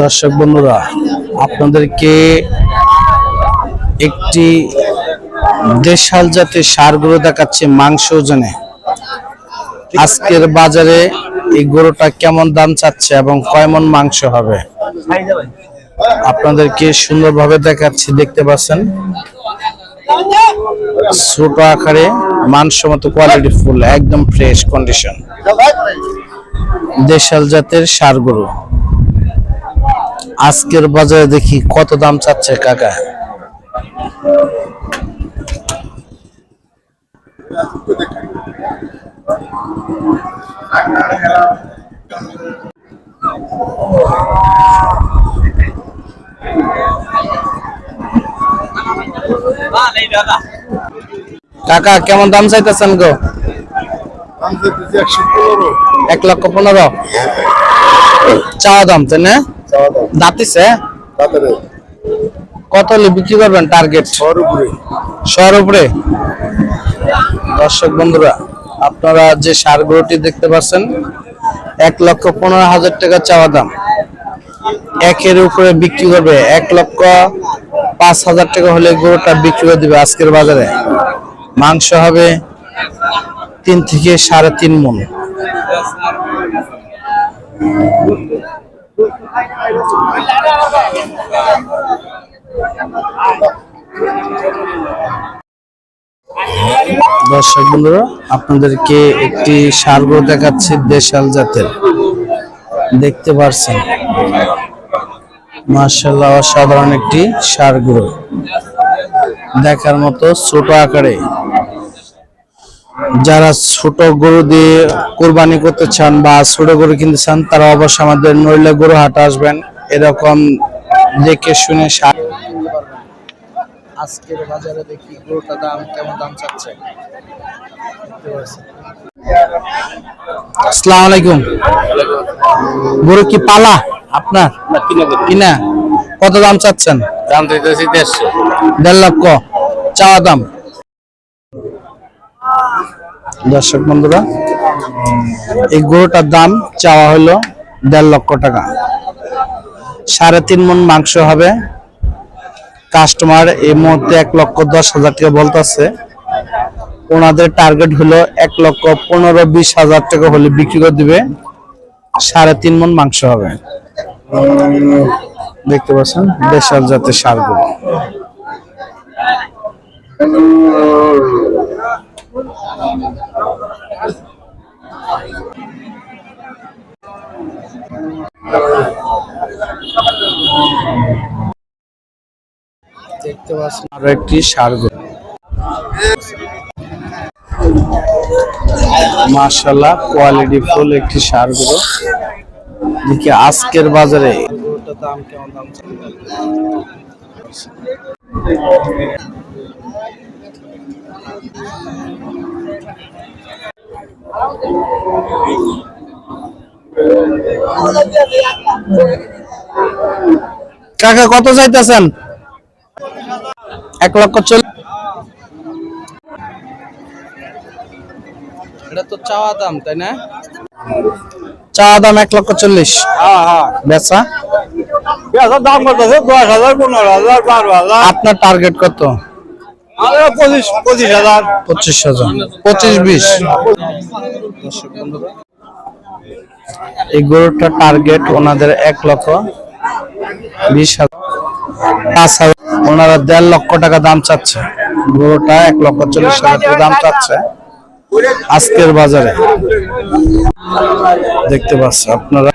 দর্শক বন্ধুরা, আপনাদেরকে একটি দেশাল জাতের সার সারগুলো দেখাচ্ছে মাংস ওজনে। আজকের বাজারে এই গরুটা কেমন দাম চাচ্ছে এবং কয় মন মাংস হবে? আপনাদেরকে সুন্দরভাবে দেখাচ্ছি, দেখতে পাচ্ছেন? ছোট আকারে মানসম্মত কোয়ালিটি ফুল একদম ফ্রেশ কন্ডিশন দেশাল জাতের সার গরু আজকের বাজারে দেখি কত দাম চাচ্ছে কাকা। কাকা কেমন দাম চাইতেছেন গো? এক লক্ষ পনেরো। চাওয়া দাম তাই না? দাঁতিছে? কত হলে বিক্রি করবেন টার্গেট শহর উপরে? দর্শক বন্ধুরা আপনারা যে সারগুলোটি দেখতে পাচ্ছেন এক লক্ষ পনেরো হাজার টাকা চাওয়া দাম। একের উপরে বিক্রি করবে এক লক্ষ পাঁচ হাজার টাকা হলে গরুটা বিক্রি করে দিবে আজকের বাজারে। মাংস হবে তিন থেকে সাড়ে তিন মন। দর্শক বন্ধুরা, আপনাদেরকে একটি সারগো দেখাচ্ছি দেশাল জাতের। দেখতে পারছেন? মার্শাল্লাহ অসাধারণ একটি সারগুলো দেখার মতো ছোট আকারে। যারা ছোট গরু দিয়ে কোরবানি করতে চান বা ছোট গরু কিনতে চান তারা অবশ্যই আমাদের নইলে গরু হাট আসবেন। এরকম দেখে শুনে আজকের বাজারে দেখি গরুটা দাম কেমন দাম চাচ্ছে? আসসালামু আলাইকুম। গরু কি পালা আপনার? কিনা কত দাম চাচ্ছেন? দাম দিতেছি দেড়শো। দেড় লক্ষ। চাওয়া দাম? দর্শক বন্ধুরা, এই গরুটার দাম চাওয়া হলো দেড় লক্ষ টাকা। সাড়ে তিন মন মাংস হবে। কাস্টমার এই মুহূর্তে এক লক্ষ দশ হাজার টাকা বলতেছে। ওনাদের টার্গেট হলো এক লক্ষ পনেরো বিশ হাজার টাকা হলে বিক্রি করে দিবে। সাড়ে তিন মন মাংস হবে। দেখতে পাচ্ছেন, দেশাল জাতের সারগুলো দেখতে পাচ্ছেন আরও একটি সারগুলো মাশাল্লাহ কোয়ালিটি ফুল একটি সারগুলো দেখি আজকের বাজারে। দাম কেমন দাম কাকা কত চাইতেছেন? এক লক্ষ চল্লিশ এটা তো চাওয়া দাম তাই না? চাওয়া দাম এক লক্ষ চল্লিশ। হ্যাঁ হ্যাঁ। বেচা? দাম করতেছে দশ হাজার পনেরো হাজার বারো হাজার। আপনার টার্গেট কত? পঁচিশ হাজার। পঁচিশ বিশ। এই গরুটার টার্গেট ওনাদের এক লক্ষ বিশ হাজার। পাঁচ হাজার। ওনারা দেড় লক্ষ টাকা দাম চাচ্ছে। গরুটা এক লক্ষ চল্লিশ হাজার দাম চাচ্ছে আজকের বাজারে। দেখতে পাচ্ছেন আপনারা।